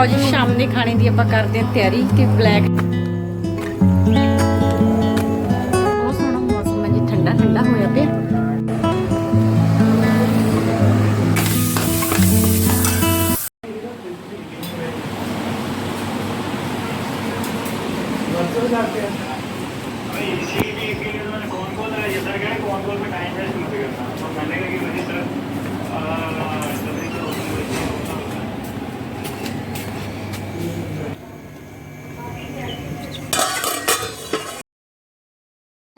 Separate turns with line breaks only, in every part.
ਲਓ ਜੀ ਸ਼ਾਮ ਦੇ ਖਾਣੇ ਦੀ ਆਪਾਂ ਕਰਦੇ ਹਾਂ ਤਿਆਰੀ ਤੇ ਬਲੈਕ ਬਹੁਤ ਸੋਹਣਾ ਮੌਸਮ ਹੈ ਜੀ ਠੰਡਾ ਠੰਡਾ ਹੋਇਆ ਪਿਆ
भाई इसी भी के लिए मैंने कौन कौन है ये सर क्या है कौन कौन में टाइम वेस्ट मत करना तो मैंने कहा कि मुझे सर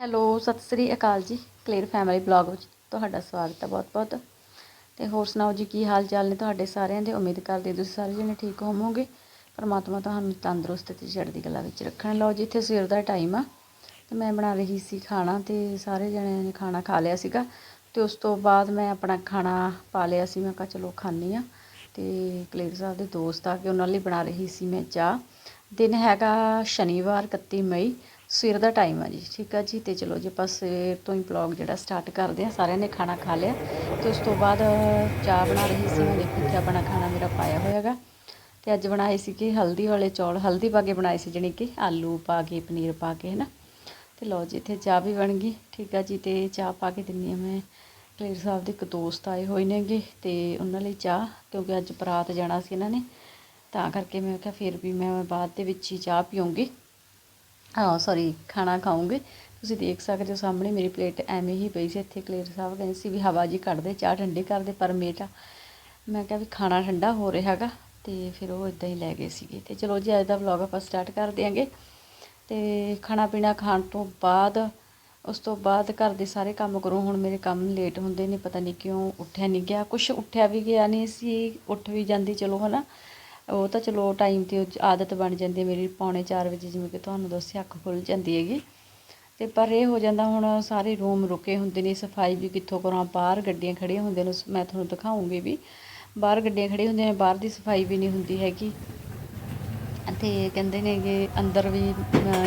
ਹੈਲੋ, ਸਤਿ ਸ੍ਰੀ ਅਕਾਲ ਜੀ ਕਲੀਅਰ ਫੈਮਿਲੀ ਬਲੌਗ ਵਿੱਚ ਤੁਹਾਡਾ ਸਵਾਗਤ ਹੈ ਬਹੁਤ-ਬਹੁਤ। ਤੇ ਹੋਰ ਸੁਣਾਓ ਜੀ, ਕੀ ਹਾਲ ਚਾਲ ਨੇ ਤੁਹਾਡੇ ਸਾਰਿਆਂ ਦੇ? ਉਮੀਦ ਕਰਦੇ ਤੁਸੀਂ ਸਾਰੇ ਜਣੇ ਠੀਕ ਹੋਵੋਗੇ। ਪਰਮਾਤਮਾ ਤੁਹਾਨੂੰ ਤੰਦਰੁਸਤ ਤੇ ਚੜ੍ਹਦੀ ਕਲਾ ਵਿੱਚ ਰੱਖਣ। ਲਓ ਜੀ, ਇੱਥੇ ਸਵੇਰ ਦਾ ਟਾਈਮ ਆ। ਤੇ ਮੈਂ ਬਣਾ ਰਹੀ ਸੀ ਖਾਣਾ ਤੇ ਸਾਰੇ ਜਣਿਆਂ ਨੇ ਖਾਣਾ ਖਾ ਲਿਆ ਸੀਗਾ। ਤੇ ਉਸ ਤੋਂ ਬਾਅਦ ਮੈਂ ਆਪਣਾ ਖਾਣਾ ਪਾ ਲਿਆ ਸੀ। ਮੈਂ ਕਿਹਾ ਚਲੋ ਖਾਂਦੀ ਆ ਤੇ ਕਲੀਅਰ ਸਾਹਿਬ ਦੇ ਦੋਸਤ ਆ ਕੇ ਉਹਨਾਂ ਲਈ ਬਣਾ ਰਹੀ ਸੀ ਮੈਂ ਚਾਹ। ਦਿਨ ਹੈਗਾ ਸ਼ਨੀਵਾਰ 31 ਮਈ। ਸਵੇਰ ਦਾ ਟਾਈਮ ਆ ਜੀ, ਠੀਕ ਆ ਜੀ? ਤੇ ਚਲੋ ਜੀ, ਆਪਾਂ ਸਵੇਰ ਤੋਂ ਹੀ ਵਲੌਗ ਜਿਹੜਾ ਸਟਾਰਟ ਕਰਦੇ ਆ, ਸਾਰਿਆਂ ਨੇ ਖਾਣਾ ਖਾ ਲਿਆ। ਤੇ ਉਸ ਤੋਂ ਬਾਅਦ ਚਾਹ ਬਣਾ ਰਹੀ ਸੀ ਮੈਂ ਦੇਖੋ ਇੱਥੇ ਆਪਣਾ ਖਾਣਾ ਮੇਰਾ ਪਾਇਆ ਹੋਇਆਗਾ ਤੇ ਅੱਜ ਬਣਾਏ ਸੀ ਕਿ ਹਲਦੀ ਵਾਲੇ ਚੌਲ, ਹਲਦੀ ਪਾ ਕੇ ਬਣਾਏ ਸੀ, ਜਾਣੀ ਕਿ ਆਲੂ ਪਾ ਕੇ, ਪਨੀਰ ਪਾ ਕੇ ਹੈ ਨਾ ਤੇ ਲਓ ਜੀ, ਇੱਥੇ ਚਾਹ ਵੀ ਬਣ ਗਈ, ਠੀਕ ਆ ਜੀ? ਤੇ ਚਾਹ ਪਾ ਕੇ ਦਿੰਨੀ ਆ ਮੈਂ। ਕਲੇਰ ਸਾਹਿਬ ਦੇ ਇੱਕ ਦੋਸਤ ਆਏ ਹੋਏ ਨੇਗੇ, ਤੇ ਉਹਨਾਂ ਲਈ ਚਾਹ, ਕਿਉਂਕਿ ਅੱਜ ਬਰਾਤ ਜਾਣਾ ਸੀ ਇਹਨਾਂ ਨੇ। ਤਾਂ ਕਰਕੇ ਮੈਂ ਕਿਹਾ ਫਿਰ ਵੀ ਮੈਂ ਬਾਅਦ ਦੇ ਵਿੱਚ ਹੀ ਚਾਹ ਪੀਉਂਗੀ ਹਾਂ ਸੌਰੀ ਖਾਣਾ ਖਾਉਂਗੇ ਤੁਸੀਂ ਦੇਖ ਸਕਦੇ ਹੋ ਸਾਹਮਣੇ ਮੇਰੀ ਪਲੇਟ ਐਵੇਂ ਹੀ ਪਈ ਸੀ। ਇੱਥੇ ਕਲੇਰ ਸਾਹਿਬ ਕਹਿੰਦੇ ਸੀ ਵੀ ਹਵਾ ਜੀ ਕੱਢਦੇ, ਚਾਹ ਠੰਡੀ ਕਰਦੇ, ਪਰ ਮੇਰਾ, ਮੈਂ ਕਿਹਾ ਵੀ ਖਾਣਾ ਠੰਡਾ ਹੋ ਰਿਹਾ ਹੈਗਾ ਤੇ ਫਿਰ ਉਹ ਇਦਾਂ ਹੀ ਲੈ ਗਏ ਸੀਗੇ। ਤੇ ਚਲੋ ਜੀ, ਅੱਜ ਦਾ ਵਲੌਗ ਆਪਾਂ ਸਟਾਰਟ ਕਰ ਦਿਆਂਗੇ। ਤੇ ਖਾਣਾ ਪੀਣਾ ਖਾਣ ਤੋਂ ਬਾਅਦ, ਉਸ ਤੋਂ ਬਾਅਦ ਘਰ ਦੇ ਸਾਰੇ ਕੰਮ ਕਰੋ। ਹੁਣ ਮੇਰੇ ਕੰਮ ਲੇਟ ਹੁੰਦੇ ਨੇ, ਪਤਾ ਨਹੀਂ ਕਿਉਂ ਉੱਠਿਆ ਨਹੀਂ ਗਿਆ। ਕੁਝ ਉੱਠਿਆ ਵੀ ਗਿਆ ਨਹੀਂ ਸੀ, ਉੱਠ ਵੀ ਜਾਂਦੀ, ਚਲੋ ਹਨਾ। ਉਹ ਤਾਂ ਚਲੋ ਟਾਈਮ ਤੇ ਉਹ ਆਦਤ ਬਣ ਜਾਂਦੀ ਹੈ ਮੇਰੀ ਪੌਣੇ 4 ਵਜੇ ਜਿਵੇਂ ਕਿ ਤੁਹਾਨੂੰ ਦੱਸਿਆ, ਅੱਖ ਖੁੱਲ ਜਾਂਦੀ ਹੈਗੀ। ਤੇ ਪਰ ਇਹ ਹੋ ਜਾਂਦਾ ਹੁਣ ਸਾਰੇ ਰੂਮ ਰੁਕੇ ਹੁੰਦੇ ਨੇ, ਸਫ਼ਾਈ ਵੀ ਕਿੱਥੋਂ ਕਰਾਂ, ਬਾਹਰ ਗੱਡੀਆਂ ਖੜੀਆਂ ਹੁੰਦੀਆਂ ਨੇ ਮੈਂ ਤੁਹਾਨੂੰ ਦਿਖਾਉਂਗੀ ਵੀ। ਬਾਹਰ ਗੱਡੀਆਂ ਖੜੀਆਂ ਹੁੰਦੀਆਂ ਨੇ, ਬਾਹਰ ਦੀ ਸਫ਼ਾਈ ਵੀ ਨਹੀਂ ਹੁੰਦੀ ਹੈਗੀ। ਤੇ ਕਹਿੰਦੇ ਨੇ ਕਿ ਅੰਦਰ ਵੀ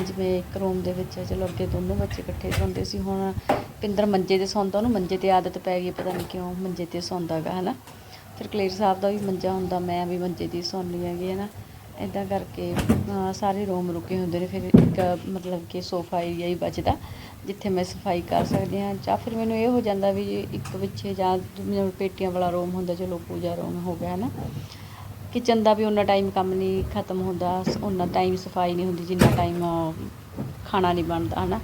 ਜਿਵੇਂ ਇੱਕ ਰੂਮ ਦੇ ਵਿੱਚ ਚਲੋ ਅੱਗੇ ਦੋਨੋਂ ਬੱਚੇ ਇਕੱਠੇ ਸੌਂਦੇ ਸੀ, ਹੁਣ ਪਿੰਦਰ ਮੰਜੇ ਤੇ ਸੌਂਦਾ, ਉਹਨੂੰ ਮੰਜੇ ਤੇ ਆਦਤ ਪੈ ਗਈ, ਪਤਾ ਨਹੀਂ ਕਿਉਂ ਮੰਜੇ ਤੇ ਸੌਂਦਾਗਾ ਹਨਾ। ਫਿਰ ਕਲੇਰ ਸਾਹਿਬ ਦਾ ਵੀ ਮੰਜਾ ਹੁੰਦਾ, ਮੈਂ ਵੀ ਮੰਜੇ ਦੀ ਹੀ ਸੌਂਦੀ ਹੈਗੀ ਨਾ। ਇਦਾਂ ਕਰਕੇ ਸਾਰੇ ਰੂਮ ਰੁਕੇ ਹੁੰਦੇ ਨੇ, ਫਿਰ ਇੱਕ, ਮਤਲਬ ਕਿ ਸੋਫਾ ਏਰੀਆ ਹੀ ਬਚਦਾ, ਜਿੱਥੇ ਮੈਂ ਸਫ਼ਾਈ ਕਰ ਸਕਦੀ ਹਾਂ। ਜਾਂ ਫਿਰ ਮੈਨੂੰ ਇਹ ਹੋ ਜਾਂਦਾ ਵੀ ਇੱਕ ਪਿੱਛੇ ਜਾਂ ਪੇਟੀਆਂ ਵਾਲਾ ਰੂਮ ਹੁੰਦਾ, ਚਲੋ ਪੂਜਾ ਰੂਮ ਹੋ ਗਿਆ ਨਾ ਕਿਚਨ ਦਾ ਵੀ ਉਹਨਾਂ ਟਾਈਮ ਕੰਮ ਨਹੀਂ ਖਤਮ ਹੁੰਦਾ ਉਹਨਾਂ ਟਾਈਮ ਸਫ਼ਾਈ ਨਹੀਂ ਹੁੰਦੀ, ਜਿੰਨਾ ਟਾਈਮ ਖਾਣਾ ਨਹੀਂ ਬਣਦਾ, ਹਨਾ।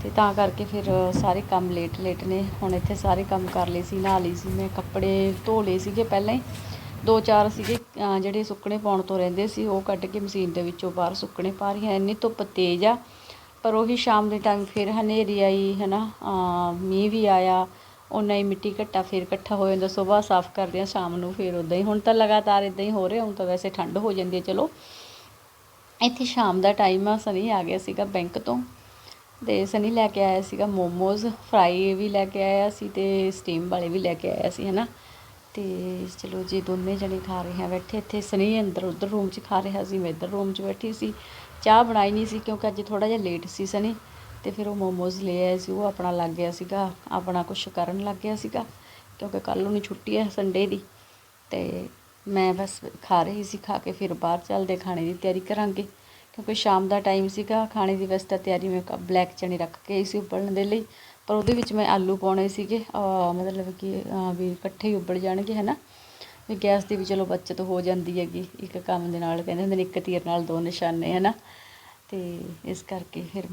ਅਤੇ ਤਾਂ ਕਰਕੇ ਫਿਰ ਸਾਰੇ ਕੰਮ ਲੇਟ ਲੇਟ ਨੇ। ਹੁਣ ਇੱਥੇ ਸਾਰੇ ਕੰਮ ਕਰ ਲਏ ਸੀ, ਨਹਾ ਲਈ ਸੀ ਮੈਂ, ਕੱਪੜੇ ਧੋ ਲਏ ਸੀਗੇ ਪਹਿਲਾਂ ਹੀ। ਦੋ ਚਾਰ ਸੀਗੇ ਜਿਹੜੇ ਸੁੱਕਣੇ ਪਾਉਣ ਤੋਂ ਰਹਿੰਦੇ ਸੀ, ਉਹ ਕੱਢ ਕੇ ਮਸ਼ੀਨ ਦੇ ਵਿੱਚੋਂ ਬਾਹਰ ਸੁੱਕਣੇ ਪਾ ਰਹੀ ਹਾਂ। ਇੰਨੀ ਧੁੱਪ ਤੇਜ਼ ਆ, ਪਰ ਉਹੀ ਸ਼ਾਮ ਦੇ ਟਾਈਮ ਫਿਰ ਹਨੇਰੀ ਆਈ ਹੈ ਨਾ ਮੀਂਹ ਵੀ ਆਇਆ। ਉਹਨਾਂ ਹੀ ਮਿੱਟੀ ਘੱਟਾ ਫਿਰ ਇਕੱਠਾ ਹੋ ਜਾਂਦਾ ਸਵੇਰ ਸਾਫ਼ ਕਰਦੇ ਆ ਸ਼ਾਮ ਨੂੰ ਫਿਰ ਉਦਾਂ ਹੀ। ਹੁਣ ਤਾਂ ਲਗਾਤਾਰ ਇਦਾਂ ਹੀ ਹੋ ਰਿਹਾ, ਹੁਣ ਤਾਂ ਵੈਸੇ ਠੰਡ ਹੋ ਜਾਂਦੀ ਹੈ, ਚਲੋ। ਇੱਥੇ ਸ਼ਾਮ ਦਾ ਟਾਈਮ ਆ, ਸਨੀ ਆ ਗਿਆ ਸੀਗਾ ਬੈਂਕ ਤੋਂ। ਤੇ ਸਨੀ ਲੈ ਕੇ ਆਇਆ ਸੀਗਾ ਮੋਮੋਜ਼, ਫਰਾਈ ਵੀ ਲੈ ਕੇ ਆਇਆ ਸੀ ਤੇ ਸਟੀਮ ਵਾਲੇ ਵੀ ਲੈ ਕੇ ਆਇਆ ਸੀ, ਹਨਾ? ਤੇ ਚਲੋ ਜੀ, ਦੋਨੇ ਜਣੇ ਖਾ ਰਹੇ ਹਾਂ ਬੈਠੇ ਇੱਥੇ। ਸਨੀ ਅੰਦਰ ਉਧਰ ਰੂਮ 'ਚ ਖਾ ਰਿਹਾ ਸੀ, ਮੈਂ ਇੱਧਰ ਰੂਮ 'ਚ ਬੈਠੀ ਸੀ। ਚਾਹ ਬਣਾਈ ਨਹੀਂ ਸੀ ਕਿਉਂਕਿ ਅੱਜ ਥੋੜਾ ਜਿਹਾ ਲੇਟ ਸੀ ਸਨੀ। ਤੇ ਫਿਰ ਉਹ ਮੋਮੋਜ਼ ਲੈ ਆਇਆ ਸੀ, ਉਹ ਆਪਣਾ ਲੱਗ ਗਿਆ ਸੀਗਾ, ਆਪਣਾ ਕੁਝ ਕਰਨ ਲੱਗ ਗਿਆ ਸੀਗਾ ਕਿਉਂਕਿ ਕੱਲ ਨੂੰ ਛੁੱਟੀ ਹੈ ਸੰਡੇ ਦੀ। ਤੇ ਮੈਂ ਬਸ ਖਾ ਰਹੀ ਸੀ, ਖਾ ਕੇ ਫਿਰ ਬਾਹਰ ਚੱਲਦੇ, ਖਾਣੇ ਦੀ ਤਿਆਰੀ ਕਰਾਂਗੇ। ਕਿਉਂਕਿ ਸ਼ਾਮ ਦਾ ਟਾਈਮ ਸੀਗਾ, ਖਾਣੇ ਦੀ ਵੈਸੇ ਤਾਂ ਤਿਆਰੀ ਮੈਂ ਬਲੈਕ ਚਣੇ ਰੱਖ ਕੇ ਆਈ ਸੀ ਉਬਲਣ ਦੇ ਲਈ। ਪਰ ਉਹਦੇ ਵਿੱਚ ਮੈਂ ਆਲੂ ਪਾਉਣੇ ਸੀਗੇ ਮਤਲਬ ਕਿ ਵੀ ਇਕੱਠੇ ਹੀ ਉਬਲ ਜਾਣਗੇ ਹੈ ਨਾ ਵੀ ਗੈਸ ਦੀ ਵੀ ਚਲੋ ਬੱਚਤ ਹੋ ਜਾਂਦੀ ਹੈਗੀ, ਇੱਕ ਕੰਮ ਦੇ ਨਾਲ, ਕਹਿੰਦੇ ਹੁੰਦੇ ਨੇ, ਇੱਕ ਤੀਰ ਨਾਲ ਦੋ ਨਿਸ਼ਾਨੇ ਹੈ ਨਾ ਤੇ ਇਸ ਕਰਕੇ ਫਿਰ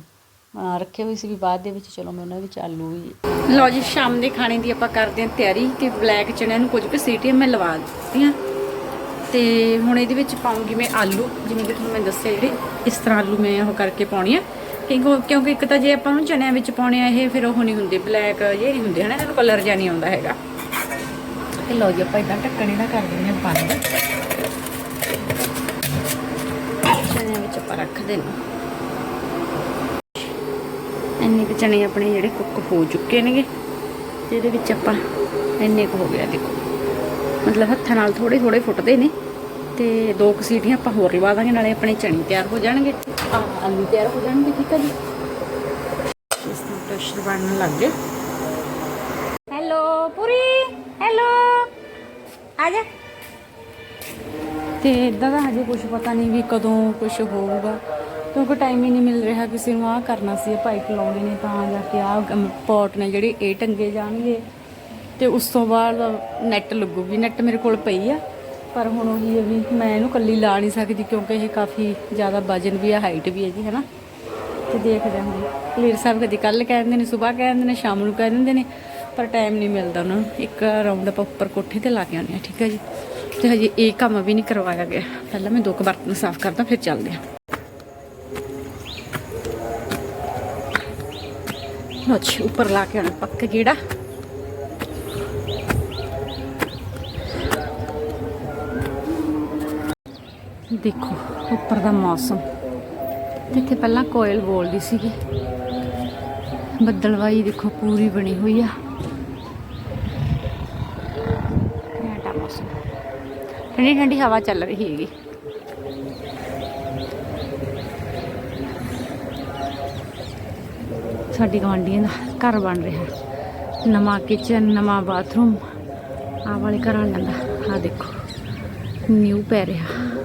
ਰੱਖੇ ਹੋਏ ਸੀ ਵੀ ਬਾਅਦ ਦੇ ਵਿੱਚ ਚਲੋ ਮੈਂ ਉਹਨਾਂ ਵਿੱਚ ਆਲੂ ਵੀ ਲਓ ਜੀ, ਸ਼ਾਮ ਦੇ ਖਾਣੇ ਦੀ ਆਪਾਂ ਕਰਦੇ ਹਾਂ ਤਿਆਰੀ, ਤੇ ਬਲੈਕ ਚਣਿਆਂ ਨੂੰ ਕੁਝ ਕੁ ਸੀਟੀਆਂ ਮੈਂ ਲਵਾ ਦਿੱਤੀਆਂ। ਤੇ ਹੁਣ ਇਹਦੇ ਵਿੱਚ ਪਾਉਂਗੀ ਮੈਂ ਆਲੂ ਜਿਵੇਂ ਕਿ ਤੁਹਾਨੂੰ ਮੈਂ ਦੱਸਿਆ ਜਿਹੜੇ ਇਸ ਤਰ੍ਹਾਂ ਆਲੂ ਮੈਂ ਉਹ ਕਰਕੇ ਪਾਉਣੀ ਆ। ਕਿਉਂਕਿ ਕਿਉਂਕਿ ਇੱਕ ਤਾਂ ਜੇ ਆਪਾਂ ਨੂੰ ਚਨਿਆਂ ਵਿੱਚ ਪਾਉਣੇ ਆ ਇਹ ਫਿਰ ਉਹ ਨਹੀਂ ਹੁੰਦੇ ਬਲੈਕ ਜੇ ਨਹੀਂ ਹੁੰਦੇ ਹਨਾ ਇਹਨਾਂ ਨੂੰ ਕਲਰ ਜਿਹਾ ਨਹੀਂ ਆਉਂਦਾ ਹੈਗਾ। ਤੇ ਲਓ ਜੀ ਆਪਾਂ ਇਦਾਂ ਢੱਕਣ ਇਹਦਾ ਕਰ ਦਿੰਦੇ ਹਾਂ ਬੰਦ। ਚਨਿਆਂ ਵਿੱਚ ਆਪਾਂ ਰੱਖ ਦੇਣਾ। ਇੰਨੇ ਕੁ ਚਨੇ ਆਪਣੇ ਜਿਹੜੇ ਕੁੱਕ ਹੋ ਚੁੱਕੇ ਨੇਗੇ ਜਿਹਦੇ ਵਿੱਚ ਆਪਾਂ ਇੰਨੇ ਕੁ ਹੋ ਗਿਆ ਦੇਖੋ। ਮਤਲਬ ਹੱਥਾਂ ਨਾਲ ਥੋੜੇ ਥੋੜੇ ਫੁੱਟਦੇ ਨੇ ਤੇ ਦੋ ਕੁ ਸੀਟੀਆਂ ਆਪਾਂ ਹੋਰ ਲਵਾ ਦਾਂਗੇ ਨਾਲੇ ਆਪਣੇ ਚਣੇ ਤਿਆਰ ਹੋ ਜਾਣਗੇ। ਆ ਆਲੂ ਤਿਆਰ ਹੋ ਜਾਣਗੇ, ਠੀਕ ਹੈ ਜੀ? ਇਸ ਨੂੰ ਪ੍ਰੈਸ਼ਰ ਬਣਨ ਲੱਗ ਗਿਆ ਹੈਲੋ ਪੂਰੀ? ਹੈਲੋ ਆ ਜਾ। ਤੇ ਇਦਾਂ ਦਾ ਹਜੇ ਕੁਝ ਪਤਾ ਨਹੀਂ ਵੀ ਕਦੋਂ ਕੁਝ ਹੋਊਗਾ, ਕਿਉਂਕਿ ਟਾਈਮ ਹੀ ਨਹੀਂ ਮਿਲ ਰਿਹਾ ਕਿਸੇ ਨੂੰ ਆਹ ਕਰਨਾ ਸੀ ਪਾਈਪ ਲਾਉਣੇ ਨੇ ਤਾਂ ਜਾ ਕੇ ਆਹ ਪੋਟ ਨੇ ਜਿਹੜੇ ਇਹ ਟੰਗੇ ਜਾਣਗੇ। ਤੇ ਉਸ ਤੋਂ ਬਾਅਦ ਨੈਟ ਲੱਗੂਗੀ ਨੈਟ ਮੇਰੇ ਕੋਲ ਪਈ ਆ। ਪਰ ਹੁਣ ਉਹੀ ਹੈ ਵੀ ਮੈਂ ਇਹਨੂੰ ਕੱਲੀ ਲਾ ਨਹੀਂ ਸਕਦੀ ਕਿਉਂਕਿ ਇਹ ਕਾਫੀ ਜ਼ਿਆਦਾ ਵਜਨ ਵੀ ਆ ਹਾਈਟ ਵੀ ਹੈ ਜੀ, ਹੈਨਾ। ਤੇ ਦੇਖਦੇ ਹਾਂ ਕਲੀਅਰ ਸਾਹਿਬ ਕਦੀ ਕੱਲ ਕਹਿ ਦਿੰਦੇ ਨੇ, ਸਵੇਰ ਕਹਿ ਦਿੰਦੇ ਨੇ, ਸ਼ਾਮ ਨੂੰ ਕਹਿ ਦਿੰਦੇ ਨੇ, ਪਰ ਟਾਈਮ ਨਹੀਂ ਮਿਲਦਾ ਉਹਨਾਂ ਨੂੰ। ਇੱਕ ਰਾਉਂਡ ਆਪਾਂ ਉੱਪਰ ਕੋਠੇ ਤੇ ਲਾ ਕੇ ਆਉਂਦੇ ਹਾਂ ਠੀਕ ਹੈ ਜੀ। ਤੇ ਹਜੇ ਇਹ ਕੰਮ ਵੀ ਨਹੀਂ ਕਰਵਾਇਆ ਗਿਆ। ਪਹਿਲਾਂ ਮੈਂ ਦੋ ਕੁ ਬਰਤਨ ਸਾਫ਼ ਕਰਦਾ, ਫਿਰ ਚੱਲਦੇ ਹਾਂ ਲਓ ਉੱਪਰ ਲਾ ਕੇ ਆਉਣਾ ਪੱਕ ਜਿਹੜਾ ਦੇਖੋ, ਉੱਪਰ ਦਾ ਮੌਸਮ। ਤੇ ਇੱਥੇ ਪਹਿਲਾਂ ਕੋਇਲ ਬੋਲਦੀ ਸੀਗੀ। ਬੱਦਲਵਾਈ ਦੇਖੋ, ਪੂਰੀ ਬਣੀ ਹੋਈ ਆ। ਘੈਂਟਾ ਮੌਸਮ। ਠੰਡੀ ਠੰਡੀ ਹਵਾ ਚੱਲ ਰਹੀ ਹੈਗੀ। ਸਾਡੀ ਗਵਾਂਢੀਆਂ ਦਾ ਘਰ ਬਣ ਰਿਹਾ। ਨਵਾਂ ਕਿਚਨ ਨਵਾਂ ਬਾਥਰੂਮ ਆ ਵਾਲੇ ਘਰਾਂ ਲੰਦਾ ਆ ਦੇਖੋ ਨਿਊ ਪੈ ਰਿਹਾ।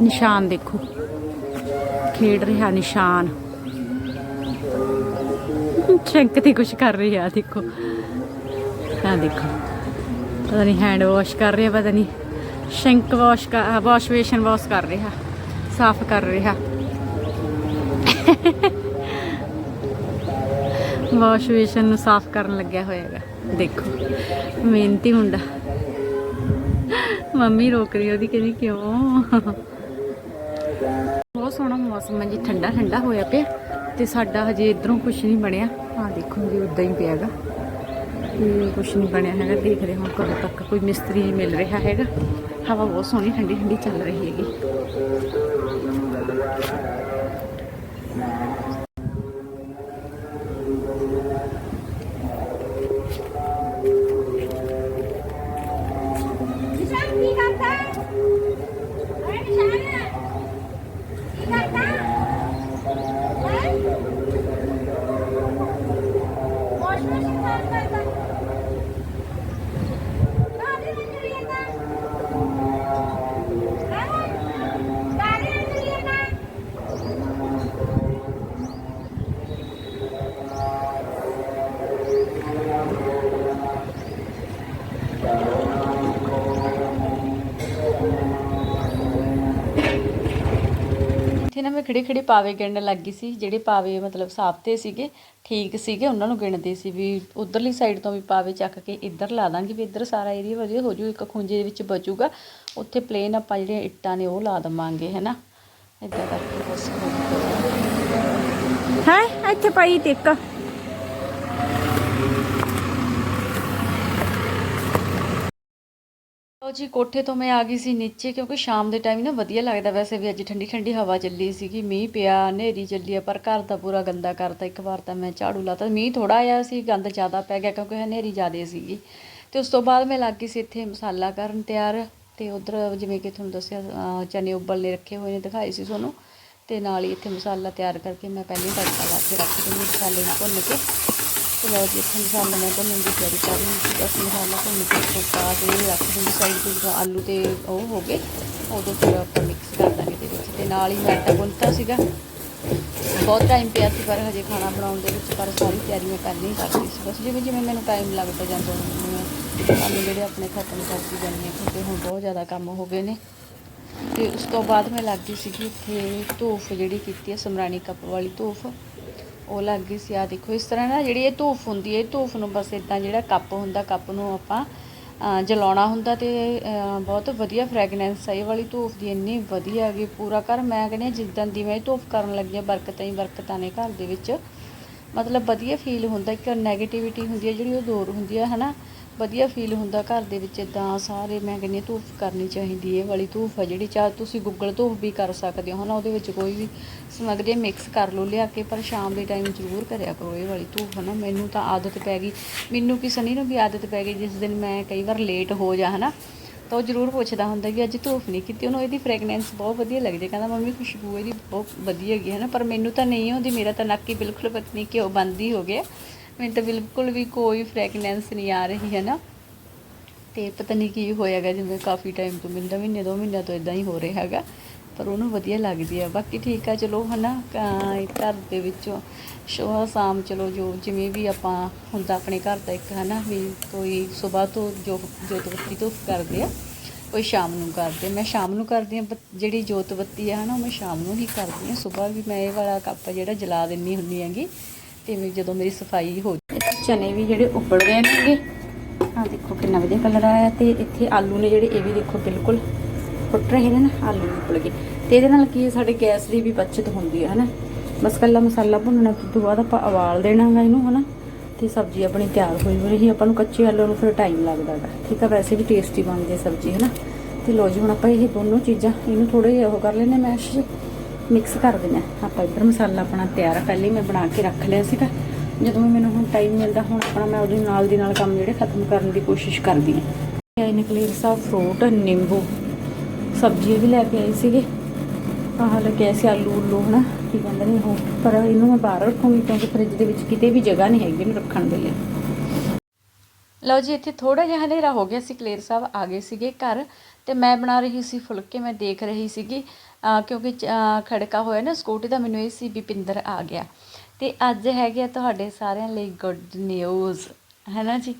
ਨਿਸ਼ਾਨ ਦੇਖੋ। ਖੇਡ ਰਿਹਾ ਨਿਸ਼ਾਨ। ਚੰਕ ਤੇ ਕੁਝ ਕਰ ਰਹੀ ਆ, ਦੇਖੋ। ਆ ਦੇਖੋ। ਪਤਾ ਨਹੀਂ ਹੈਂਡ ਵਾਸ਼ ਕਰ ਰਿਹਾ, ਪਤਾ ਨਹੀਂ ਸ਼ੰਕ ਵਾਸ਼ ਕਰ ਵਾਸ਼ ਵੇਸ਼ਨ ਵਾਸ਼ ਕਰ ਰਿਹਾ। ਸਾਫ਼ ਕਰ ਰਿਹਾ। ਵਾਸ਼ ਵੇਸ਼ਨ ਨੂੰ ਸਾਫ਼ ਕਰਨ ਲੱਗਿਆ ਹੋਏਗਾ ਦੇਖੋ। ਮਿਹਨਤੀ ਮੁੰਡਾ। ਮੰਮੀ ਰੋਕ ਰਹੀ ਉਹਦੀ ਕਹਿੰਦੀ ਕਿਉਂ? ਬਹੁਤ ਸੋਹਣਾ ਮੌਸਮ ਹੈ ਜੀ, ਠੰਡਾ ਠੰਡਾ ਹੋਇਆ ਪਿਆ ਤੇ ਸਾਡਾ ਹਜੇ ਇਧਰੋਂ ਕੁਝ ਨਹੀਂ ਬਣਿਆ। ਆ ਦੇਖੋ ਜੀ, ਉਦਾਂ ਹੀ ਪਿਆਗਾ ਤੇ ਕੁਝ ਨਹੀਂ ਬਣਿਆ ਹੈਗਾ, ਦੇਖ ਰਹੇ ਹਾਂ ਕਦੋਂ ਤੱਕ ਕੋਈ ਮਿਸਤਰੀ ਮਿਲ ਰਿਹਾ ਹੈਗਾ। ਹਵਾ ਬਹੁਤ ਸੋਹਣੀ, ਠੰਡੀ ਠੰਡੀ ਚੱਲ ਰਹੀ ਹੈਗੀ। ਇੱਥੇ ਨਾ ਮੈਂ ਖੜੇ ਖੜੇ ਪਾਵੇ ਗਿਣਨ ਲੱਗ ਗਈ ਸੀ, ਜਿਹੜੇ ਪਾਵੇ ਮਤਲਬ ਸਾਫਤੇ ਸੀਗੇ, ਠੀਕ ਸੀਗੇ, ਉਹਨਾਂ ਨੂੰ ਗਿਣਦੇ ਸੀ ਵੀ ਉਧਰਲੀ ਸਾਈਡ ਤੋਂ ਵੀ ਪਾਵੇ ਚੱਕ ਕੇ ਇੱਧਰ ਲਾ ਦਾਂਗੇ ਵੀ ਇੱਧਰ ਸਾਰਾ ਏਰੀਆ ਵਧੀਆ ਹੋ ਜੂ, ਇੱਕ ਖੁੰਝੇ ਦੇ ਵਿੱਚ ਬਚੂਗਾ, ਉੱਥੇ ਪਲੇਨ ਆਪਾਂ ਜਿਹੜੀਆਂ ਇੱਟਾਂ ਨੇ ਉਹ ਲਾ ਦਵਾਂਗੇ, ਹੈਨਾ? ਇਦਾਂ ਕਰਕੇ ਬਸ।
ਹੈ? ਇੱਥੇ ਪਈ ਟਿੱਕ
ਜੀ, ਕੋਠੇ ਤੋਂ ਮੈਂ ਆ ਗਈ ਸੀ ਨੀਚੇ ਕਿਉਂਕਿ ਸ਼ਾਮ ਦੇ ਟਾਈਮ ਨਾ ਵਧੀਆ ਲੱਗਦਾ। ਵੈਸੇ ਵੀ ਅੱਜ ਠੰਡੀ ਠੰਡੀ ਹਵਾ ਚੱਲੀ ਸੀਗੀ, ਮੀਂਹ ਪਿਆ, ਹਨੇਰੀ ਚੱਲੀ ਆ, ਪਰ ਘਰ ਦਾ ਪੂਰਾ ਗੰਦਾ ਕਰਤਾ। ਇੱਕ ਵਾਰ ਤਾਂ ਮੈਂ ਝਾੜੂ ਲਾਤਾ। ਮੀਂਹ ਥੋੜਾ ਆਇਆ ਸੀ, ਗੰਦ ਜ਼ਿਆਦਾ ਪੈ ਗਿਆ ਕਿਉਂਕਿ ਹਨੇਰੀ ਜ਼ਿਆਦਾ ਸੀਗੀ। ਤੇ ਉਸ ਤੋਂ ਬਾਅਦ ਮੈਂ ਲੱਗ ਗਈ ਸੀ ਇੱਥੇ ਮਸਾਲਾ ਕਰਨ ਤਿਆਰ ਤੇ ਉਧਰ ਜਿਵੇਂ ਕਿ ਤੁਹਾਨੂੰ ਦੱਸਿਆ ਚਨੇ ਉਬਲਨੇ ਰੱਖੇ ਹੋਏ ਨੇ, ਦਿਖਾਏ ਸੀ ਤੁਹਾਨੂੰ। ਤੇ ਨਾਲ ਹੀ ਇੱਥੇ ਮਸਾਲਾ ਤਿਆਰ ਕਰਕੇ ਮੈਂ ਪਹਿਲਾਂ ਤੜਕਾ ਲਾ ਕੇ ਰੱਖ ਦਿੰਦੀ ਮਸਾਲੇ ਨੂੰ ਭੁੰਨ ਕੇ। ਤੇ ਲਓ ਜੀ ਇੱਥੇ ਮਸਾਲਾ ਮੈਂ ਭੁੰਨਣ ਦੀ ਤਿਆਰੀ ਕਰ ਰਹੀ ਸੀ, ਬਸ ਮਸਾਲਾ ਭੁੰਨ ਕੇ ਸੁੱਕਾ ਤੇ ਰੱਖ ਦਿੰਦੀ ਸਾਈਡ ਤੇ ਜਦੋਂ ਆਲੂ ਤੇ ਉਹ ਹੋ ਗਏ, ਉਦੋਂ ਫਿਰ ਆਪਾਂ ਮਿਕਸ ਕਰ ਦਾਂਗੇ ਇਹਦੇ ਵਿੱਚ ਤੇ ਨਾਲ ਹੀ ਮੈਂ ਆਟਾ ਗੁੰਨਤਾ ਸੀਗਾ। ਬਹੁਤ ਟਾਈਮ ਪਿਆ ਸੀ ਪਰ ਹਜੇ ਖਾਣਾ ਬਣਾਉਣ ਦੇ ਵਿੱਚ, ਪਰ ਸਾਰੀ ਤਿਆਰੀ ਮੈਂ ਪਹਿਲਾਂ ਹੀ ਕਰਦੀ ਸੀ। ਬਸ ਜਿਵੇਂ ਜਿਵੇਂ ਮੈਨੂੰ ਟਾਈਮ ਲੱਗਦਾ ਜਾਂਦਾ ਮੈਂ ਕੰਮ ਜਿਹੜੇ ਆਪਣੇ ਖਤਮ ਕਰਦੀ ਜਾਂਦੀ ਹਾਂ, ਕਿਉਂਕਿ ਹੁਣ ਬਹੁਤ ਜ਼ਿਆਦਾ ਕੰਮ ਹੋ ਗਏ ਨੇ। ਤੇ ਉਸ ਤੋਂ ਬਾਅਦ ਮੈਂ ਲੱਗ ਗਈ ਸੀਗੀ ਇੱਥੇ ਧੂਫ ਜਿਹੜੀ ਕੀਤੀ ਹੈ ਸਮਰਾਣੀ ਕੱਪ ਵਾਲੀ ਧੂਫ ਉਹ ਲੱਗ ਗਈ ਸੀ ਆ ਦੇਖੋ, ਇਸ ਤਰ੍ਹਾਂ ਨਾ ਜਿਹੜੀ ਇਹ ਧੂਫ ਹੁੰਦੀ ਹੈ, ਇਹ ਧੂਫ ਨੂੰ ਬਸ ਇਦਾਂ ਜਿਹੜਾ ਕੱਪ ਹੁੰਦਾ, ਕੱਪ ਨੂੰ ਆਪਾਂ ਜਲਾਉਣਾ ਹੁੰਦਾ ਤੇ ਬਹੁਤ ਵਧੀਆ ਫ੍ਰੈਗਨੈਂਸ ਆ, ਇਹ ਵਾਲੀ ਧੂਫ ਦੀ ਇੰਨੀ ਵਧੀਆ ਹੈਗੀ, ਪੂਰਾ ਘਰ ਮੈਂ ਕਹਿੰਦੀ ਹਾਂ, ਜਿੱਦਾਂ ਦੀ ਮੈਂ ਇਹ ਧੂਫ ਕਰਨ ਲੱਗੀ ਹਾਂ, ਬਰਕਤਾਂ ਹੀ ਬਰਕਤਾਂ ਨੇ ਘਰ ਦੇ ਵਿੱਚ, ਮਤਲਬ ਵਧੀਆ ਫੀਲ ਹੁੰਦਾ, ਇੱਕ ਨੈਗੇਟਿਵਿਟੀ ਹੁੰਦੀ ਹੈ, ਜਿਹੜੀ ਉਹ ਦੂਰ ਹੁੰਦੀ ਹੈ, ਹਨਾ? ਵਧੀਆ ਫੀਲ ਹੁੰਦਾ ਘਰ ਦੇ ਵਿੱਚ ਇਦਾਂ ਸਾਰੇ, ਮੈਂ ਕਹਿੰਦੀ ਹਾਂ ਧੂਫ ਕਰਨੀ ਚਾਹੀਦੀ ਹੈ, ਇਹ ਵਾਲੀ ਧੂਫ ਹੈ ਜਿਹੜੀ, ਚਾਹ ਤੁਸੀਂ ਗੁੱਗਲ ਧੂਫ ਵੀ ਕਰ ਸਕਦੇ ਹੋ, ਹਨਾ, ਉਹਦੇ ਵਿੱਚ ਕੋਈ ਵੀ ਸਮੱਗਰੀ ਮਿਕਸ ਕਰ ਲਓ, ਲਿਆ ਕੇ, ਪਰ ਸ਼ਾਮ ਦੇ ਟਾਈਮ ਜ਼ਰੂਰ ਕਰਿਆ ਕਰੋ ਇਹ ਵਾਲੀ ਧੂਫ, ਹਨਾ, ਮੈਨੂੰ ਤਾਂ ਆਦਤ ਪੈ ਗਈ, ਮੈਨੂੰ ਕੀ ਸਨੀ ਨੂੰ ਵੀ ਆਦਤ ਪੈ ਗਈ, ਜਿਸ ਦਿਨ ਮੈਂ ਕਈ ਵਾਰ ਲੇਟ ਹੋ ਜਾ, ਹਨਾ, ਤਾਂ ਉਹ ਜ਼ਰੂਰ ਪੁੱਛਦਾ ਹੁੰਦਾ ਕਿ ਅੱਜ ਧੂਫ ਨਹੀਂ ਕੀਤੀ, ਉਹਨੂੰ ਇਹਦੀ ਫ੍ਰੈਗਨੈਂਸ ਬਹੁਤ ਵਧੀਆ ਲੱਗਦੀ ਕਹਿੰਦਾ ਮੰਮੀ ਖੁਸ਼ਬੂ ਇਹਦੀ ਬਹੁਤ ਵਧੀਆ ਹੈਗੀ ਹੈ ਨਾ ਪਰ ਮੈਨੂੰ ਤਾਂ ਨਹੀਂ ਆਉਂਦੀ ਮੇਰਾ ਤਾਂ ਨੱਕ ਹੀ ਬਿਲਕੁਲ ਪਤਨੀ ਘਿਓ ਬੰਦ ਹੀ ਹੋ ਗਿਆ। ਮੈਨੂੰ ਤਾਂ ਬਿਲਕੁਲ ਵੀ ਕੋਈ ਫ੍ਰੈਗਨੈਂਸ ਨਹੀਂ ਆ ਰਹੀ ਹੈ ਨਾ ਤੇ ਪਤਾ ਨਹੀਂ ਕੀ ਹੋਇਆਗਾ ਜਿਵੇਂ ਕਾਫੀ ਟਾਈਮ ਤੋਂ ਮਿਲਦਾ ਮਹੀਨੇ ਦੋ ਮਹੀਨਿਆਂ ਤੋਂ ਇਦਾਂ ਹੀ ਹੋ ਰਿਹਾ ਹੈਗਾ ਪਰ ਉਹਨੂੰ ਵਧੀਆ ਲੱਗਦੀ ਆ। ਬਾਕੀ ਠੀਕ ਆ, ਚਲੋ, ਹਨਾ? ਕ- ਘਰ ਦੇ ਵਿੱਚੋਂ ਸ਼ੋਆ ਸ਼ਾਮ, ਚਲੋ, ਜੋ ਜਿਵੇਂ ਵੀ ਆਪਾਂ ਹੁੰਦਾ ਆਪਣੇ ਘਰ ਦਾ ਇੱਕ, ਹਨਾ? ਵੀ ਕੋਈ ਸਵੇਰ ਤੋਂ ਜੋ ਜੋਤ ਬੱਤੀ ਤੋਂ ਕਰਦੇ ਆ, ਕੋਈ ਸ਼ਾਮ ਨੂੰ ਕਰਦੇ ਮੈਂ ਸ਼ਾਮ ਨੂੰ ਕਰਦੀ ਆ ਜਿਹੜੀ ਜੋਤ ਬੱਤੀ ਆ, ਹਨਾ, ਉਹ ਮੈਂ ਸ਼ਾਮ ਨੂੰ ਹੀ ਕਰਦੀ ਆ ਸਵੇਰ ਵੀ ਮੈਂ ਇਹ ਵਾਲਾ ਕੱਪ ਜਿਹੜਾ ਜਲਾ ਦਿੰਨੀ ਹੁੰਦੀ ਹੈਗੀ। ਇਵੇਂ ਜਦੋਂ ਮੇਰੀ ਸਫ਼ਾਈ ਹੋ ਜਾਏ ਚਨੇ ਵੀ ਜਿਹੜੇ ਉਬਲ ਗਏ ਨੇਗੇ। ਆ ਦੇਖੋ ਕਿੰਨਾ ਵਧੀਆ ਕਲਰ ਆਇਆ ਤੇ ਇੱਥੇ ਆਲੂ ਨੇ ਜਿਹੜੇ ਇਹ ਵੀ ਦੇਖੋ ਬਿਲਕੁਲ ਫੁੱਟ ਰਹੇ ਨੇ ਨਾ, ਆਲੂ ਵੀ ਉੱਬਲ ਗਏ। ਤੇ ਇਹਦੇ ਨਾਲ ਕੀ ਹੈ, ਸਾਡੇ ਗੈਸ ਦੀ ਵੀ ਬਚਤ ਹੁੰਦੀ ਹੈ, ਹਨਾ। ਬਸ ਕੱਲਾ ਮਸਾਲਾ ਭੁੰਨਣਾ ਤੋਂ ਬਾਅਦ ਆਪਾਂ ਉਬਾਲ ਦੇਣਾ ਗਾ ਇਹਨੂੰ, ਹਨਾ। ਤੇ ਸਬਜ਼ੀ ਆਪਣੀ ਤਿਆਰ ਹੋਈ ਹੋ ਰਹੀ, ਆਪਾਂ ਨੂੰ ਕੱਚੇ ਆਲੂ ਨੂੰ ਫਿਰ ਟਾਈਮ ਲੱਗਦਾ ਗਾ ਠੀਕ ਆ, ਵੈਸੇ ਵੀ ਟੇਸਟੀ ਬਣਦੀ ਹੈ ਸਬਜ਼ੀ, ਹਨਾ। ਤੇ ਲੋ ਜੀ, ਹੁਣ ਆਪਾਂ ਇਹ ਦੋਨੋਂ ਚੀਜ਼ਾਂ, ਇਹਨੂੰ ਥੋੜੇ ਜਿਹਾ ਉਹ ਕਰ ਲੈਣੇ ਮੈਸ਼ ਮਿਕਸ ਕਰ ਦਿੰਦੇ ਹਾਂ ਆਪਾਂ ਇੱਧਰ ਮਸਾਲਾ ਆਪਣਾ ਤਿਆਰ ਪਹਿਲੇ ਮੈਂ ਬਣਾ ਕੇ ਰੱਖ ਲਿਆ ਸੀਗਾ। ਜਦੋਂ ਵੀ ਮੈਨੂੰ ਹੁਣ ਟਾਈਮ ਮਿਲਦਾ, ਹੁਣ ਆਪਣਾ ਮੈਂ ਉਹਦੇ ਨਾਲ ਦੀ ਨਾਲ ਕੰਮ ਜਿਹੜੇ ਖਤਮ ਕਰਨ ਦੀ ਕੋਸ਼ਿਸ਼ ਕਰਦੀ ਹਾਂ। ਇਹ ਨਿਕਲੇ ਸਾਹਿਬ ਫਰੂਟ ਨਿੰਬੂ। ਸਬਜ਼ੀ ਵੀ ਲੈ ਕੇ ਆਏ ਸੀਗੇ। ਆਹ ਲੱਗਿਆ ਸੀ ਆਲੂ ਉਲੂ, ਹਨਾ? ਕੀ ਕਹਿੰਦੇ ਨੇ ਉਹ? ਪਰ ਇਹਨੂੰ ਮੈਂ ਬਾਹਰ ਰੱਖੂੰਗੀ ਕਿਉਂਕਿ ਫ੍ਰਿਜ ਦੇ ਵਿੱਚ ਕਿਤੇ ਵੀ ਜਗ੍ਹਾ ਨਹੀਂ ਹੈਗੀ ਇਹਨੂੰ ਰੱਖਣ ਦੇ ਲਈ। ਲਓ ਜੀ, ਇੱਥੇ ਥੋੜਾ ਜਿਹਾ ਹਨੇਰਾ ਹੋ ਗਿਆ ਸੀ। ਕਲੇਰ ਸਾਹਿਬ ਆ ਗਏ ਸੀਗੇ ਘਰ। ਤੇ ਮੈਂ ਬਣਾ ਰਹੀ ਸੀ ਫੁਲਕੇ, ਮੈਂ ਦੇਖ ਰਹੀ ਸੀਗੀ। ਕਿਉਂਕਿ ਖੜਕਾ ਹੋਇਆ ਨਾ ਸਕੂਟੀ ਦਾ ਮੈਨੂੰ ਇਹ ਸੀ ਵੀ ਪਿੰਦਰ ਆ ਗਿਆ। ਤੇ ਅੱਜ ਹੈਗੇ ਆ ਤੁਹਾਡੇ ਸਾਰਿਆਂ ਲਈ ਗੁੱਡ ਨਿਊਜ਼ ਹੈ ਨਾ ਜੀ?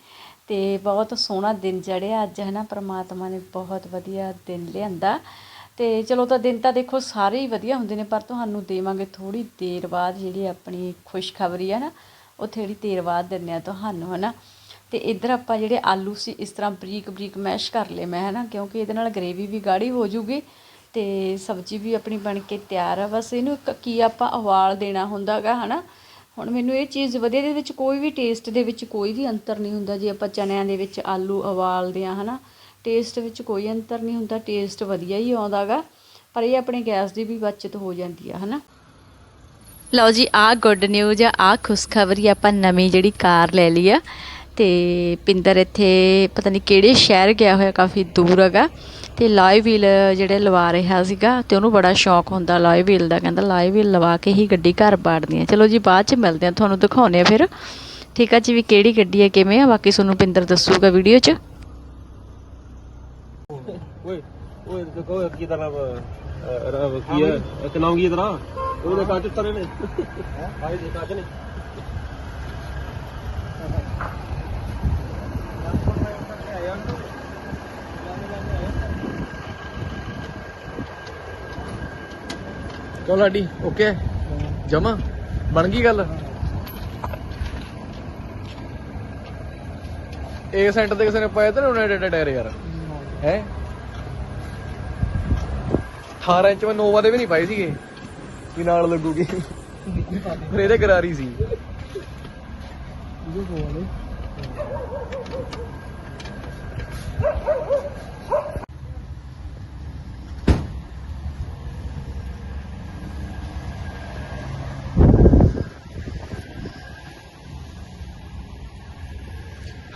ਤੇ ਬਹੁਤ ਸੋਹਣਾ ਦਿਨ ਚੜਿਆ ਅੱਜ ਹੈ ਨਾ ਪ੍ਰਮਾਤਮਾ ਨੇ ਬਹੁਤ ਵਧੀਆ ਦਿਨ ਲਿਆਂਦਾ। ਤੇ ਚਲੋ ਤਾਂ ਦਿਨ ਤਾਂ ਦੇਖੋ ਸਾਰੇ ਹੀ ਵਧੀਆ ਹੁੰਦੇ ਨੇ, ਪਰ ਤੁਹਾਨੂੰ ਦੇਵਾਂਗੇ ਥੋੜੀ ਦੇਰ ਬਾਅਦ ਜਿਹੜੀ ਆਪਣੀ ਖੁਸ਼ਖਬਰੀ ਹੈ ਨਾ, ਉਹ ਥੋੜੀ ਦੇਰ ਬਾਅਦ ਦਿੰਦੇ ਆ ਤੁਹਾਨੂੰ ਹੈ ਨਾ ਤੇ ਇੱਧਰ ਆਪਾਂ ਜਿਹੜੇ ਆਲੂ ਸੀ, ਇਸ ਤਰ੍ਹਾਂ ਬਰੀਕ ਬਰੀਕ ਮੈਸ਼ ਕਰ ਲਏ ਮੈਂ, ਹਨਾ? ਕਿਉਂਕਿ ਇਹਦੇ ਨਾਲ ਗ੍ਰੇਵੀ ਵੀ ਗਾੜੀ ਹੋ ਜੂਗੀ। ਅਤੇ ਸਬਜ਼ੀ ਵੀ ਆਪਣੀ ਬਣ ਕੇ ਤਿਆਰ ਆ। ਬਸ ਇਹਨੂੰ ਇੱਕ ਕੀ ਆਪਾਂ ਉਬਾਲ ਦੇਣਾ ਹੁੰਦਾ ਗਾ ਹੈ ਨਾ ਹੁਣ ਮੈਨੂੰ ਇਹ ਚੀਜ਼ ਵਧੀਆ, ਇਹਦੇ ਵਿੱਚ ਕੋਈ ਵੀ ਟੇਸਟ ਦੇ ਵਿੱਚ ਕੋਈ ਵੀ ਅੰਤਰ ਨਹੀਂ ਹੁੰਦਾ। ਜੇ ਆਪਾਂ ਚਨਿਆਂ ਦੇ ਵਿੱਚ ਆਲੂ ਉਬਾਲਦੇ ਆ ਨਾ ਟੇਸਟ ਵਿੱਚ ਕੋਈ ਅੰਤਰ ਨਹੀਂ ਹੁੰਦਾ ਟੇਸਟ ਵਧੀਆ ਹੀ ਆਉਂਦਾ ਗਾ ਪਰ ਇਹ ਆਪਣੇ ਗੈਸ ਦੀ ਵੀ ਬਚਤ ਹੋ ਜਾਂਦੀ ਆ, ਹਨਾ? ਲਓ ਜੀ, ਆਹ ਗੁੱਡ ਨਿਊਜ਼ ਆ ਆ ਖੁਸ਼ਖਬਰੀ ਆਪਾਂ ਨਵੀਂ ਜਿਹੜੀ ਕਾਰ ਲੈ ਲਈ ਆ। ਤੇ ਪਿੰਦਰ ਇੱਥੇ ਪਤਾ ਨਹੀਂ ਕਿਹੜੇ ਸ਼ਹਿਰ ਗਿਆ ਹੋਇਆ ਕਾਫੀ ਦੂਰ ਹੈਗਾ ਤੇ ਲਾਈ ਵੀਲ ਜਿਹੜੇ ਲਵਾ ਰਿਹਾ ਸੀਗਾ ਤੇ ਉਹਨੂੰ ਬੜਾ ਸ਼ੌਕ ਹੁੰਦਾ ਲਾਈ ਵੀਲ ਦਾ ਕਹਿੰਦਾ ਲਾਈ ਵੀਲ ਲਵਾ ਕੇ ਹੀ ਗੱਡੀ ਘਰ ਬਾੜਦੀ ਆ ਚਲੋ ਜੀ ਬਾਅਦ ਚ ਮਿਲਦੇ ਆ ਤੁਹਾਨੂੰ ਦਿਖਾਉਨੇ ਆ ਫਿਰ। ਠੀਕ ਆ ਜੀ ਵੀ ਕਿਹੜੀ ਗੱਡੀ ਹੈ ਕਿਵੇਂ ਆ ਬਾਕੀ ਤੁਹਾਨੂੰ ਪਿੰਦਰ ਦੱਸੂਗਾ ਵੀਡੀਓ 'ਚ।
ਓਏ ਓਏ ਦੇਖੋ ਕੀ ਤਰ੍ਹਾਂ ਰਵ ਕੀ ਹੈ? ਇੱਕ ਨਾਮ ਕੀ ਤਰ੍ਹਾਂ ਉਹਦੇ ਕੱਚ ਤਰੇ ਨੇ। ਭਾਈ ਦੇ ਕੱਚ ਨੇ।
ਚਲ ਲਾਡੀ ਓਕੇ ਜਮਾ? ਬਣ ਗਈ ਗੱਲ? ਇਹ ਸੈਂਟਰ ਤੇ ਕਿਸੇ ਨੇ ਪਾਇਆ ਤਾਂ ਉਹਨੇ ਡੇਟਾ ਟਾਇਰ ਯਾਰ ਹੈ? 18 ਇੰਚ ਮੈਂ ਨੋਵਾ ਦੇ ਵੀ ਨਹੀਂ ਪਾਏ ਸੀਗੇ। ਵੀ ਨਾਲ ਲੱਗੂਗੀ। ਪਰ ਇਹਦੇ ਕਰਾਰੀ ਸੀ।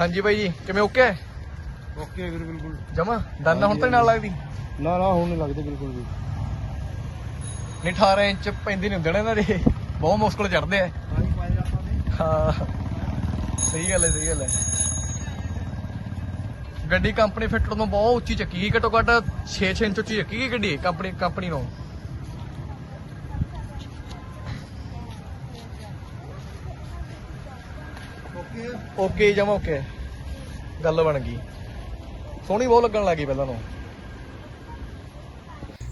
ਹਾਂਜੀ ਬਾਈ ਜੀ ਕਿਵੇਂ ਓਕੇ
ਓਕੇ ਵੀਰ ਬਿਲਕੁਲ।
ਜਮਾ? ਦੰਨਾ ਹੁਣ ਤਾਂ ਨਾਲ ਲੱਗਦੀ?
ਨਾ ਨਾ ਹੁਣ ਨਹੀਂ ਲੱਗਦੇ ਬਿਲਕੁਲ ਵੀ।
ਨਹੀਂ 18 ਇੰਚ ਪੈਂਦੀ ਨਹੀਂ ਹੁੰਦੇ ਨਾ ਇਹਨਾਂ ਦੇ ਬਹੁਤ ਮੁਸ਼ਕਲ ਚੜਦੇ ਆ। ਹਾਂ। ਸਹੀ ਗੱਲ ਹੈ ਸਹੀ ਗੱਲ ਹੈ। ਗੱਡੀ ਕੰਪਨੀ ਫਿੱਟ ਤੋਂ ਬਹੁਤ ਉੱਚੀ ਚੱਕੀ ਗਈ ਘੱਟੋ ਘੱਟ 6-6 ਇੰਚ ਉੱਚੀ ਚੱਕੀ ਗਈ ਗੱਡੀ ਕੰਪਨੀ ਕੰਪਨੀ ਨੂੰ
ਓਕੇ
ਓਕੇ ਜਮਾ ਓਕੇ ਗੱਲ ਬਣ ਗਈ। ਸੋਹਣੀ ਬਹੁਤ ਲੱਗਣ ਲੱਗੀ ਪਹਿਲਾਂ ਤੋਂ।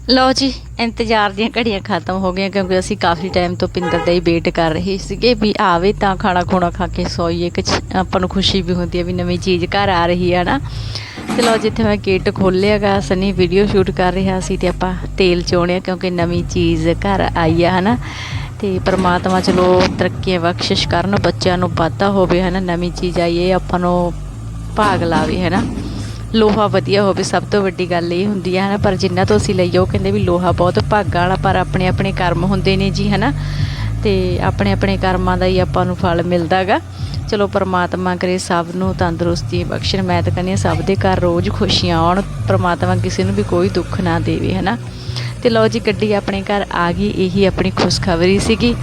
ਲਓ ਜੀ, ਇੰਤਜ਼ਾਰ ਦੀਆਂ ਘੜੀਆਂ ਖਤਮ ਹੋ ਗਈਆਂ ਕਿਉਂਕਿ ਅਸੀਂ ਕਾਫੀ ਟਾਈਮ ਤੋਂ ਪਿੰਦਰ ਦਾ ਹੀ ਵੇਟ ਕਰ ਰਹੇ ਸੀਗੇ ਵੀ ਆਵੇ ਤਾਂ ਖਾਣਾ ਖੁਣਾ ਖਾ ਕੇ ਸੋਈਏ। ਕਿ ਆਪਾਂ ਨੂੰ ਖੁਸ਼ੀ ਵੀ ਹੁੰਦੀ ਹੈ ਵੀ ਨਵੀਂ ਚੀਜ਼ ਘਰ ਆ ਰਹੀ ਹੈ ਨਾ। ਤੇ ਲਓ ਜਿੱਥੇ ਮੈਂ ਗੇਟ ਖੋਲ੍ਹਿਆਗਾ, ਸਨੀ ਵੀਡੀਓ ਸ਼ੂਟ ਕਰ ਰਿਹਾ ਸੀ ਤੇ ਆਪਾਂ ਤੇਲ ਚੋਣਿਆ ਕਿਉਂਕਿ ਨਵੀਂ ਚੀਜ਼ ਘਰ ਆਈ ਆ ਹਨਾ। ਤੇ ਪਰਮਾਤਮਾ ਚਲੋ ਤਰੱਕੀਆਂ ਬਖਸ਼ਿਸ਼ ਕਰਨ, ਬੱਚਿਆਂ ਨੂੰ ਪਤਾ ਹੋਵੇ, ਹਨਾ। ਨਵੀਂ ਚੀਜ਼ ਆਈ ਹੈ, ਆਪਾਂ ਨੂੰ ਭਾਗ ਲਾਵੇ ਹੈ ਨਾ ਲੋਹਾ ਵਧੀਆ ਹੋਵੇ, ਸਭ ਤੋਂ ਵੱਡੀ ਗੱਲ ਇਹ ਹੁੰਦੀ ਹੈ ਹਨਾ? ਪਰ ਜਿੰਨਾ ਤੋਂ ਅਸੀਂ ਲਈਏ, ਉਹ ਕਹਿੰਦੇ ਵੀ ਲੋਹਾ ਬਹੁਤ ਭਾਗਾਂ ਵਾਲਾ, ਪਰ ਆਪਣੇ ਆਪਣੇ ਕਰਮ ਹੁੰਦੇ ਨੇ ਜੀ, ਹਨਾ? ਤੇ ਆਪਣੇ ਆਪਣੇ ਕਰਮਾਂ ਦਾ ਹੀ ਆਪਾਂ ਨੂੰ ਫਲ ਮਿਲਦਾਗਾ ਚਲੋ, ਪਰਮਾਤਮਾ ਕਰੇ ਸਭ ਨੂੰ ਤੰਦਰੁਸਤੀ ਬਖਸ਼ਣ। ਮੈਂ ਤਾਂ ਕਹਿੰਦੀ ਹਾਂ, ਸਭ ਦੇ ਘਰ ਰੋਜ਼ ਖੁਸ਼ੀਆਂ ਆਉਣ। ਪਰਮਾਤਮਾ ਕਿਸੇ ਨੂੰ ਵੀ ਕੋਈ ਦੁੱਖ ਨਾ ਦੇਵੇ, ਹਨਾ? ਤੇ ਲਓ ਜੀ, ਗੱਡੀ ਆਪਣੇ ਘਰ ਆ ਗਈ। ਇਹੀ ਆਪਣੀ ਖੁਸ਼ਖਬਰੀ ਸੀਗੀ।